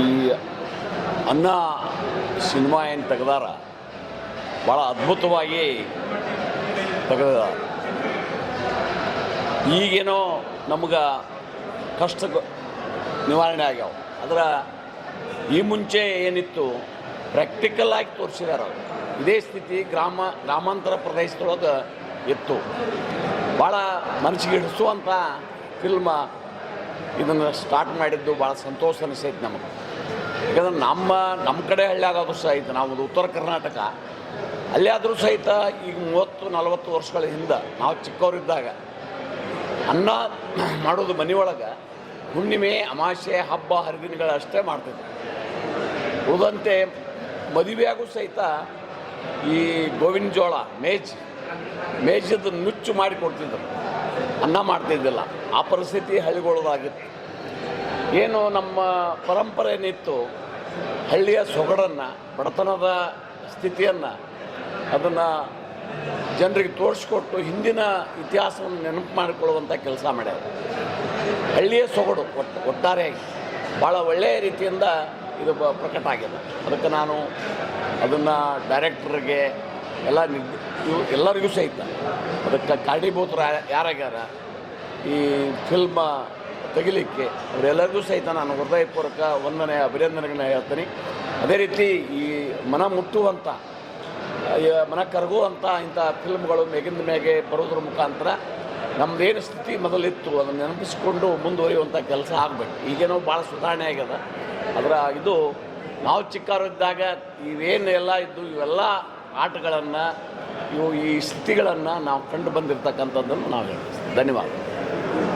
ಈ ಅನ್ನ ಸಿನಿಮಾ ಏನು ತೆಗೆದಾರ? ಭಾಳ ಅದ್ಭುತವಾಗಿ ತೆಗೆದ ಈಗೇನೋ ನಮ್ಗೆ ಕಷ್ಟ ನಿವಾರಣೆ ಆಗ್ಯಾವ. ಅದರ ಈ ಮುಂಚೆ ಏನಿತ್ತು? ಪ್ರಾಕ್ಟಿಕಲ್ ಆಗಿ ತೋರಿಸಿದಾರ. ಇದೇ ಸ್ಥಿತಿ ಗ್ರಾಮ, ಗ್ರಾಮಾಂತರ ಪ್ರದೇಶದೊಳಗೆ ಇತ್ತು. ಭಾಳ ಮನಸ್ಸಿಗೆ ಹಿಡಿಸುವಂಥ ಫಿಲ್ಮ ಇದನ್ನು ಸ್ಟಾರ್ಟ್ ಮಾಡಿದ್ದು ಭಾಳ ಸಂತೋಷ ಅನಿಸೈತೆ ನಮಗೆ. ಯಾಕಂದ್ರೆ ನಮ್ಮ ನಮ್ಮ ಕಡೆ ಹಳ್ಳಿಯಾಗೋದು ಸಹಿತ ನಾವು ಉತ್ತರ ಕರ್ನಾಟಕ. ಅಲ್ಲೇ ಆದರೂ ಸಹಿತ ಈಗ ಮೂವತ್ತು, ನಲವತ್ತು ವರ್ಷಗಳ ಹಿಂದೆ ನಾವು ಚಿಕ್ಕವರಿದ್ದಾಗ ಅನ್ನ ಮಾಡೋದು ಮನೆಯೊಳಗೆ ಹುಣ್ಣಿಮೆ, ಅಮಾಸೆ, ಹಬ್ಬ ಹರಿದಿನಗಳಷ್ಟೇ ಮಾಡ್ತಿದ್ವಿ. ಉಳಿದಂತೆ ಮದುವೆಯಾಗೂ ಸಹಿತ ಈ ಗೋವಿನ ಜೋಳ, ಮೇಜ್ ಮೇಜದ ನುಚ್ಚು ಮಾಡಿ ಕೊಡ್ತಿದ್ದರು ಅನ್ನ ಮಾಡ್ತಿದ್ದಿಲ್ಲ. ಆ ಪರಿಸ್ಥಿತಿ ಹಳ್ಳಿಗೊಳ್ಳೋದಾಗಿತ್ತು ಏನು ನಮ್ಮ ಪರಂಪರೆ ಏನಿತ್ತು ಹಳ್ಳಿಯ ಸೊಗಡನ್ನು, ಬಡತನದ ಸ್ಥಿತಿಯನ್ನು ಅದನ್ನು ಜನರಿಗೆ ತೋರಿಸ್ಕೊಟ್ಟು ಹಿಂದಿನ ಇತಿಹಾಸವನ್ನು ನೆನಪು ಮಾಡಿಕೊಳ್ಳುವಂಥ ಕೆಲಸ ಮಾಡ್ಯಾರ. ಹಳ್ಳಿಯ ಸೊಗಡು ಒಟ್ಟು ಒಟ್ಟಾರೆಯಾಗಿ ಭಾಳ ಒಳ್ಳೆಯ ರೀತಿಯಿಂದ ಇದು ಪ್ರಕಟ ಆಗಿದೆ. ಅದಕ್ಕೆ ನಾನು ಅದನ್ನು ಡೈರೆಕ್ಟ್ರಿಗೆ ಎಲ್ಲ ನಿರ್ದ ಎಲ್ಲರಿಗೂ ಸಹಿತ ಅದಕ್ಕೆ ಕಾರಣೀಭೂತರು ಯಾರಾಗ್ಯಾರ? ಈ ಫಿಲ್ಮ ತೆಗಿಲಿಕ್ಕೆ. ಅವರೆಲ್ಲರಿಗೂ ಸಹಿತ ನಾನು ಹೃದಯಪೂರ್ವಕ ವಂದನೆ ಅಭಿನಂದನೆಗಳನ್ನ ಹೇಳ್ತೀನಿ. ಅದೇ ರೀತಿ ಈ ಮನ ಮುಟ್ಟುವಂಥ ಮನ ಕರಗುವಂಥ ಇಂಥ ಫಿಲ್ಮ್ಗಳು ಮೇಗಿಂದ ಮೇಗೆ ಬರೋದ್ರ ಮುಖಾಂತರ ನಮ್ಮದೇನು ಸ್ಥಿತಿ ಮೊದಲಿತ್ತು, ಅದನ್ನು ನೆನಪಿಸ್ಕೊಂಡು ಮುಂದುವರಿಯುವಂಥ ಕೆಲಸ ಆಗಬೇಕು. ಈಗೇನೋ ಭಾಳ ಸುಧಾರಣೆ ಆಗ್ಯದ. ಅದರ ಇದು ನಾವು ಚಿಕ್ಕವರಿದ್ದಾಗ ಇವೇನು ಎಲ್ಲ ಇದ್ದು ಇವೆಲ್ಲ ಆಟಗಳನ್ನು, ಇವು ಈ ಸ್ಥಿತಿಗಳನ್ನು ನಾವು ಕಂಡು ಬಂದಿರತಕ್ಕಂಥದ್ದನ್ನು ನಾವು ಹೇಳ್ತೀವಿ. ಧನ್ಯವಾದ.